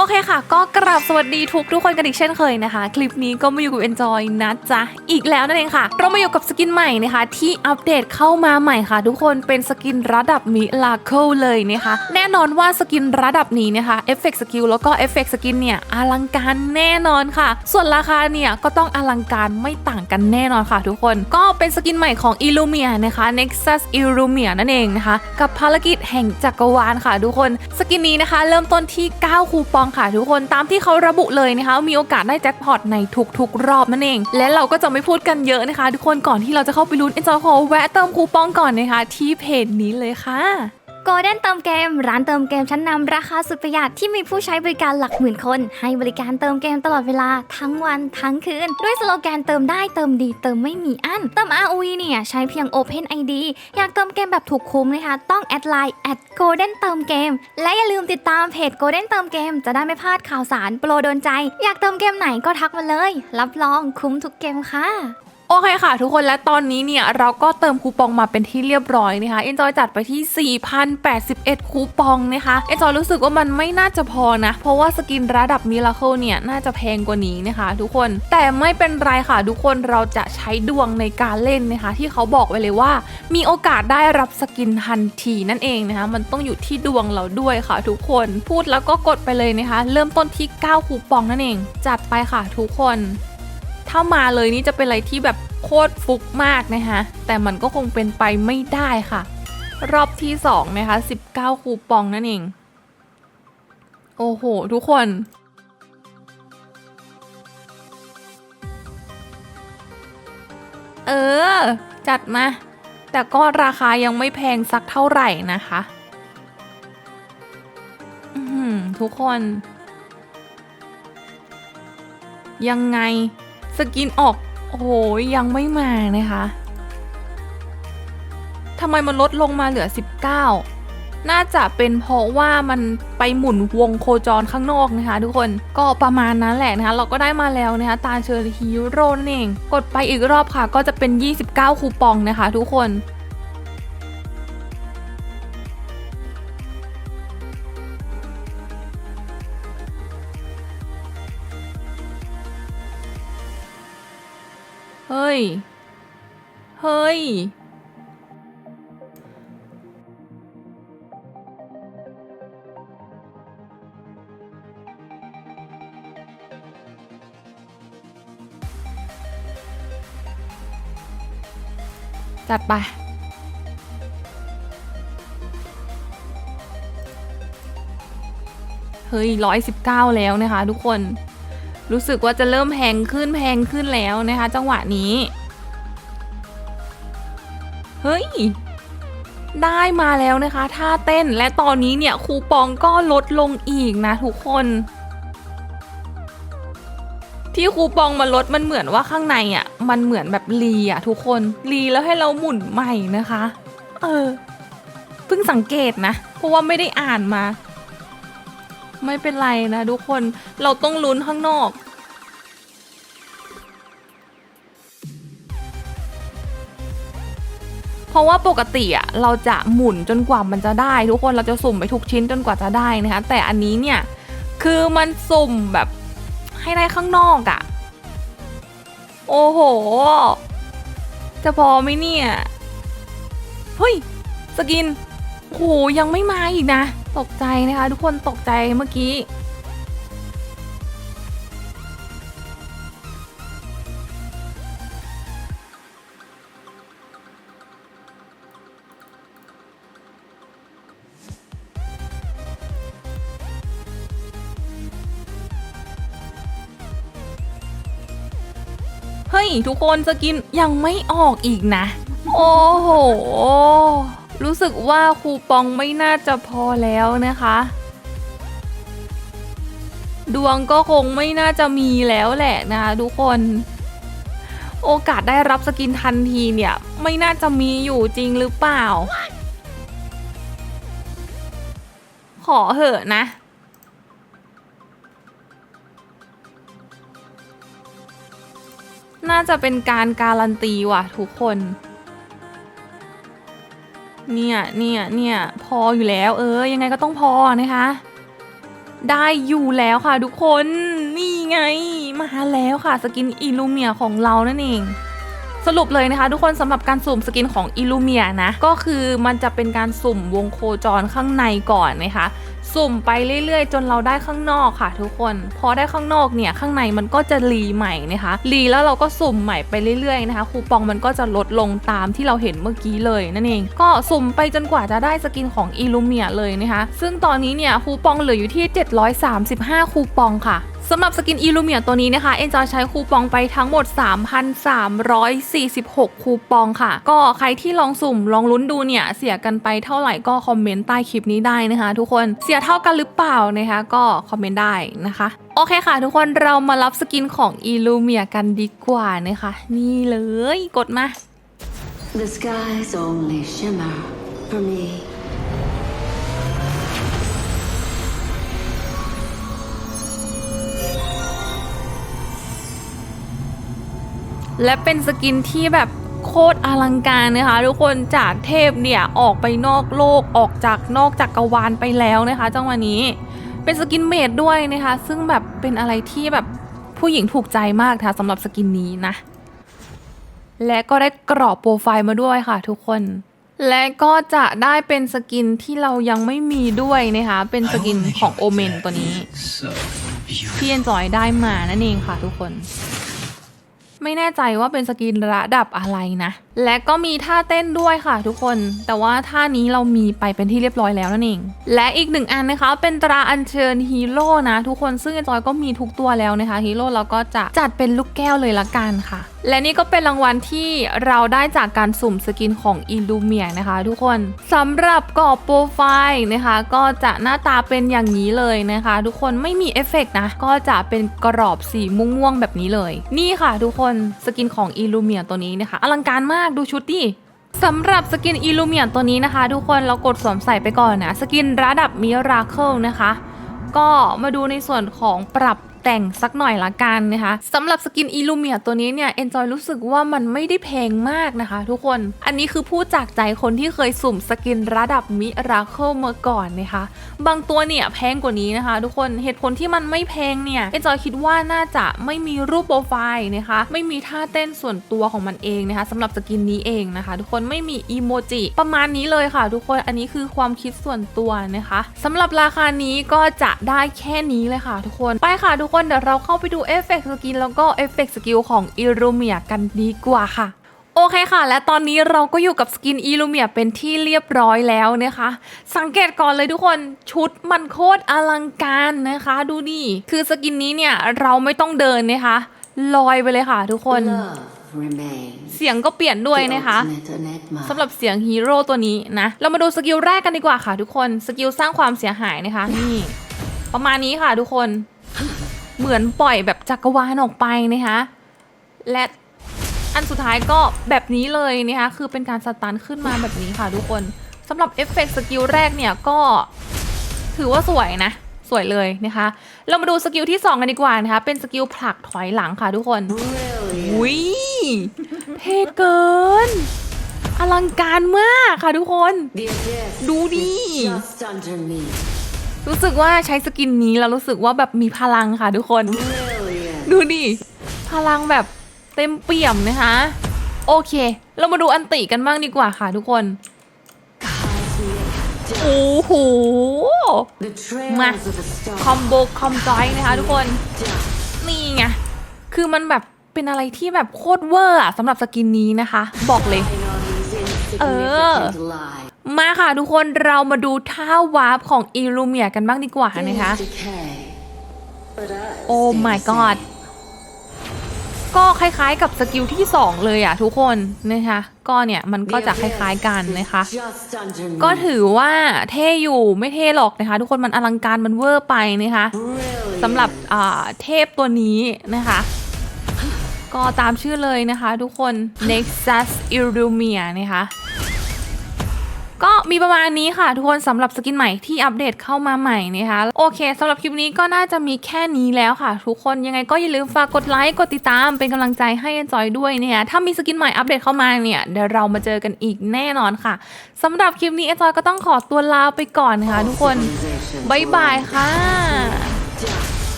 โอเคค่ะ ก็กราบสวัสดีทุกทุกคนกันอีกเช่นเคยนะคะ คลิปนี้ก็มาอยู่กับ Enjoy นะจ๊ะ อีกแล้วนั่นเองค่ะ เรามาอยู่กับสกินใหม่นะคะ ที่อัปเดตเข้ามาใหม่ค่ะ ทุกคนเป็นสกินระดับมิลาเคิลเลยนะคะ แน่นอนว่าสกินระดับนี้นะคะเอฟเฟกต์สกิลแล้วก็เอฟเฟกต์สกินเนี่ยอลังการแน่นอนค่ะ ส่วนราคาเนี่ยก็ต้องอลังการไม่ต่างกันแน่นอนค่ะ ทุกคนก็เป็นสกินใหม่ของ Illumia นะคะ Nexus Illumia นั่นเองนะคะ กับภารกิจแห่งจักรวาลค่ะ ทุกคนสกินนี้นะคะ เริ่มต้นที่ 9 คูปองค่ะทุกคนตามที่เขาระบุเลยนะคะ มีโอกาสได้แจ็คพอตในทุกๆ รอบนั่นเอง และเราก็จะไม่พูดกันเยอะนะคะ ทุกคนก่อนที่เราจะเข้าไปลุ้นเอ็นจอยขอแวะเติมคูปองก่อนนะคะที่เพจนี้เลยค่ะ โกลเด้นเติมเกม ร้านเติมเกมชั้นนำราคาสุดประหยัดที่มีผู้ใช้บริการหลักหมื่นคน ให้บริการเติมเกมตลอดเวลาทั้งวันทั้งคืน ด้วยสโลแกนเติมได้เติมดีเติมไม่มีอั้น เติม ROE เนี่ยใช้เพียง Open ID อยากเติมเกมแบบถูกคุ้มนะคะ ต้องแอดไลน์แอดโกลเด้นเติมเกม และอย่าลืมติดตามเพจโกลเด้นเติมเกม จะได้ไม่พลาดข่าวสารโปรโดนใจ อยากเติมเกมไหนก็ทักมาเลย รับรองคุ้มทุกเกมค่ะ โอเคค่ะ ทุกคนและตอนนี้เนี่ย เราก็เติมคูปองมาเป็นที่เรียบร้อยนะคะเอ็นจอยจัดไปที่ 4,081 คูปองนะคะเอ็นจอยรู้สึกว่ามันไม่น่าจะพอนะ เพราะว่าสกินระดับมิราเคิลเนี่ย น่าจะแพงกว่านี้นะคะ ทุกคนแต่ไม่เป็นไรค่ะ ทุกคนเราจะใช้ดวงในการเล่นนะคะ ที่เขาบอกไว้เลยว่า มีโอกาสได้รับสกินทันทีนั่นเองนะคะ มันต้องอยู่ที่ดวงเราด้วยค่ะ ทุกคนพูดแล้วก็กดไปเลยนะคะ เริ่มต้นที่ 9 คูปองนั่นเอง จัดไปค่ะ ทุกคน ถ้ามาเลยนี่จะเป็นอะไรที่แบบโคตรฟุกมากนะคะแต่มันก็คงเป็นไปไม่ได้ค่ะ รอบที่2นะคะ19 คูปองนั่นเอง โอ้โห ทุกคนเออ จัดมา แต่ก็ราคายังไม่แพงสักเท่าไหร่นะคะทุกคน ยังไง สกินออก โอ้โหยังไม่มานะคะทำไมมันลดลงมาเหลือ 19 น่าจะเป็นเพราะว่ามันไปหมุนวงโคจรข้างนอกนะคะ ทุกคนก็ประมาณนั้นแหละนะคะ เราก็ได้มาแล้วนะคะ ตาเชอร์ฮีโร่นั่นเอง กดไปอีกรอบค่ะ ก็จะเป็น 29 คูปองนะคะ ทุกคน ฮ้ย เฮ้ย จัดไปเฮ้ยร้อยสิบเก้าแล้วนะคะทุกคน รู้สึกว่าจะเริ่มแพงขึ้นแพงขึ้นแล้วนะคะ จังหวะนี้ เฮ้ย ได้มาแล้วนะคะท่าเต้นและตอนนี้เนี่ยคูปองก็ลดลงอีกนะทุกคน ที่คูปองมันลดมันเหมือนว่าข้างในอะ่ะมันเหมือนแบบรีอะ่ะทุกคนรีแล้วให้เราหมุนใหม่นะคะ เออเพิ่งสังเกตนะ เพราะว่าไม่ได้อ่านมา ไม่เป็นไรนะทุกคนเราต้องลุ้นข้างนอก เพราะว่าปกติอะเราจะหมุนจนกว่ามันจะได้ ทุกคนเราจะสุ่มไปทุกชิ้นจนกว่าจะได้นะคะแต่อันนี้เนี่ยคือมันสุ่มแบบให้ได้ข้างนอกอะโอ้โห จะพอไหมเนี่ย เฮ้ย สกินโอ้โหยังไม่มาอีกนะ ตกใจนะคะ ทุกคนตกใจเมื่อกี้ เฮ้ย ทุกคนสกินยังไม่ออกอีกนะ โอ้โห รู้สึกว่าคูปองไม่น่าจะพอแล้วนะคะ ดวงก็คงไม่น่าจะมีแล้วแหละนะคะทุกคน โอกาสได้รับสกินทันทีเนี่ย ไม่น่าจะมีอยู่จริงหรือเปล่า ขอเหอะนะน่าจะเป็นการการันตีว่ะทุกคน เนี่ยเนี่ยเนี่ยพออยู่แล้วเออ ยังไงก็ต้องพอนะคะ ได้อยู่แล้วค่ะทุกคน นี่ไง มาแล้วค่ะ สกินอิลูเมียของเรานั่นเอง สรุปเลยนะคะ ทุกคนสำหรับการสุ่มสกินของอิลูเมียนะ ก็คือมันจะเป็นการสุ่มวงโคจรข้างในก่อนนะคะ สุ่มไปเรื่อยๆ จนเราได้ข้างนอกค่ะ ทุกคน พอได้ข้างนอกเนี่ยข้างในมันก็จะรีใหม่นะคะรีแล้วเราก็สุ่มใหม่ไปเรื่อยๆนะคะ คูปองมันก็จะลดลงตามที่เราเห็นเมื่อกี้เลยนั่นเอง ก็สุ่มไปจนกว่าจะได้สกินของอิลูเมียเลยนะคะ ซึ่งตอนนี้เนี่ยคูปองเหลืออยู่ที่ 735 คูปองค่ะสำหรับสกินอิลูเมียตัวนี้นะคะ เอ็นจอยใช้คูปองไปทั้งหมด 3,346 คูปองค่ะ ก็ใครที่ลองสุ่มลองลุ้นดูเนี่ย เสียกันไปเท่าไหร่ก็คอมเมนต์ใต้คลิปนี้ได้นะคะ ทุกคนเสียเท่ากันหรือเปล่านะคะ ก็คอมเมนต์ได้นะคะ โอเคค่ะ ทุกคนเรามารับสกินของอิลูเมียกันดีกว่านะคะ นี่เลยกดมา The skies only shimmer for me. และเป็นสกินที่แบบโคตรอลังการนะคะ ทุกคนจากเทพเนี่ยออกไปนอกโลกออกจากนอกจักกรวาลไปแล้วนะคะจังหวะนี้เป็นสกินเมดด้วยนะคะ ซึ่งแบบเป็นอะไรที่แบบผู้หญิงถูกใจมากนะคะสำหรับสกินนี้นะ และก็ได้กรอบโปรไฟล์มาด้วยค่ะทุกคน และก็จะได้เป็นสกินที่เรายังไม่มีด้วยนะคะ เป็นสกินของโอเมนตัวนี้ที่เอนจอยได้มานั่นเองค่ะทุกคน ไม่แน่ใจว่าเป็นสกินระดับอะไรนะ และก็มีท่าเต้นด้วยค่ะทุกคน แต่ว่าท่านี้เรามีไปเป็นที่เรียบร้อยแล้วนั่นเอง และอีกหนึ่งอันนะคะ เป็นตราอัญเชิญฮีโร่นะทุกคนซึ่งเอนจอยก็มีทุกตัวแล้วนะคะฮีโร่เราก็จะจัดเป็นลูกแก้วเลยละกันค่ะ และนี่ก็เป็นรางวัลที่เราได้จากการสุ่มสกินของอิลูเมียนะคะ ทุกคนสำหรับกรอบโปรไฟล์นะคะ ก็จะหน้าตาเป็นอย่างนี้เลยนะคะ ทุกคนไม่มีเอฟเฟกต์นะ ก็จะเป็นกรอบสีม่วงๆแบบนี้เลย นี่ค่ะ ทุกคนสกินของอิลูเมียตัวนี้นะคะ อลังการมากดูชุดดิสำหรับสกินอิลูเมียตัวนี้นะคะ ทุกคนเรากดสวมใส่ไปก่อนนะ สกินระดับมิราเคิลนะคะ ก็มาดูในส่วนของปรับ แต่งสักหน่อยละกันนะคะสำหรับสกินอิลูเมียตัวนี้เนี่ยเอนจอยรู้สึกว่ามันไม่ได้แพงมากนะคะ ทุกคนอันนี้คือพูดจากใจคนที่เคยสุ่มสกินระดับมิราเคิลมาก่อนนะคะ บางตัวเนี่ยแพงกว่านี้นะคะ ทุกคนเหตุผลที่มันไม่แพงเนี่ยเอนจอยคิดว่าน่าจะไม่มีรูปโปรไฟล์นะคะ ไม่มีท่าเต้นส่วนตัวของมันเองนะคะสำหรับสกินนี้เองนะคะ ทุกคนไม่มีอีโมจิประมาณนี้เลยค่ะ ทุกคนอันนี้คือความคิดส่วนตัวนะคะสำหรับราคานี้ก็จะได้แค่นี้เลยค่ะ ทุกคนไปค่ะทุกคนเดี๋ยวเราเข้าไปดูเอฟเฟกต์สกินแล้วก็เอฟเฟกต์สกิลของอิรูเมียกันดีกว่าค่ะโอเคค่ะ และตอนนี้เราก็อยู่กับสกินอีลูเมียเป็นที่เรียบร้อยแล้วนะคะ สังเกตก่อนเลยทุกคนชุดมันโคตรอลังการนะคะ ดูดิคือสกินนี้เนี่ยเราไม่ต้องเดินนะคะ ลอยไปเลยค่ะทุกคน Love remains. เสียงก็เปลี่ยนด้วย the นะคะ ultimate enigma. สำหรับเสียงฮีโร่ตัวนี้นะ เรามาดูสกิลแรกกันดีกว่าค่ะทุกคน สกิลสร้างความเสียหายนะคะ นี่ ประมาณนี้ค่ะทุกคน เหมือนปล่อยแบบจักรวาลออกไปนะคะและอันสุดท้ายก็แบบนี้เลยนะคะคือเป็นการสตันขึ้นมาแบบนี้ค่ะทุกคนสำหรับเอฟเฟกต์สกิลแรกเนี่ยก็ถือว่าสวยนะสวยเลยนะคะ เรามาดูสกิลที่ 2 กันดีกว่านะคะ เป็นสกิลผลักถอยหลังค่ะทุกคนอุ้ยเท่เกิน อลังการมากค่ะทุกคน The abyss Do is đi. just under me. รู้สึกว่าใช้สกินนี้แล้วรู้สึกว่าแบบมีพลังค่ะทุกคน Brilliant. ดูดิ พลังแบบเต็มเปี่ยมนะคะ โอเค เรามาดูอันติกันบ้างดีกว่าค่ะทุกคน โอ้โห The Ma. trails of a star. คอมโบคอมจอยนะคะทุกคน นี่ไง คือมันแบบเป็นอะไรที่แบบโคตรเวอร์อะสำหรับสกินนี้นะคะ บอกเลย Fine on these Ờ. insignificant lies. มาค่ะทุกคนเรามาดูท่าวาร์ปของอิลูเมียกันบ้างดีกว่านะคะ โอ้ my god ก็คล้ายๆกับสกิลที่ 2 เลยอะทุกคนนะคะก็เนี่ยมันก็จะคล้ายๆกันนะคะ ก็ถือว่าเท่อยู่ไม่เท่หรอกนะคะ ทุกคนมันอลังการมันเวอร์ไปนะคะสำหรับเทพตัวนี้นะคะ ก็ตามชื่อเลยนะคะทุกคน Nexus Illumia นะคะ ก็มีประมาณนี้ค่ะ ทุกคนสำหรับสกินใหม่ที่อัปเดตเข้ามาใหม่นะคะโอเคสำหรับคลิปนี้ก็น่าจะมีแค่นี้แล้วค่ะ ทุกคนยังไงก็อย่าลืมฝากกดไลค์กดติดตามเป็นกำลังใจให้จอยด้วยเนี่ยถ้ามีสกินใหม่อัปเดตเข้ามาเนี่ยเดี๋ยวเรามาเจอกันอีกแน่นอนค่ะสำหรับคลิปนี้จอยก็ต้องขอตัวลาไปก่อนค่ะ ทุกคนบ๊ายบายค่ะ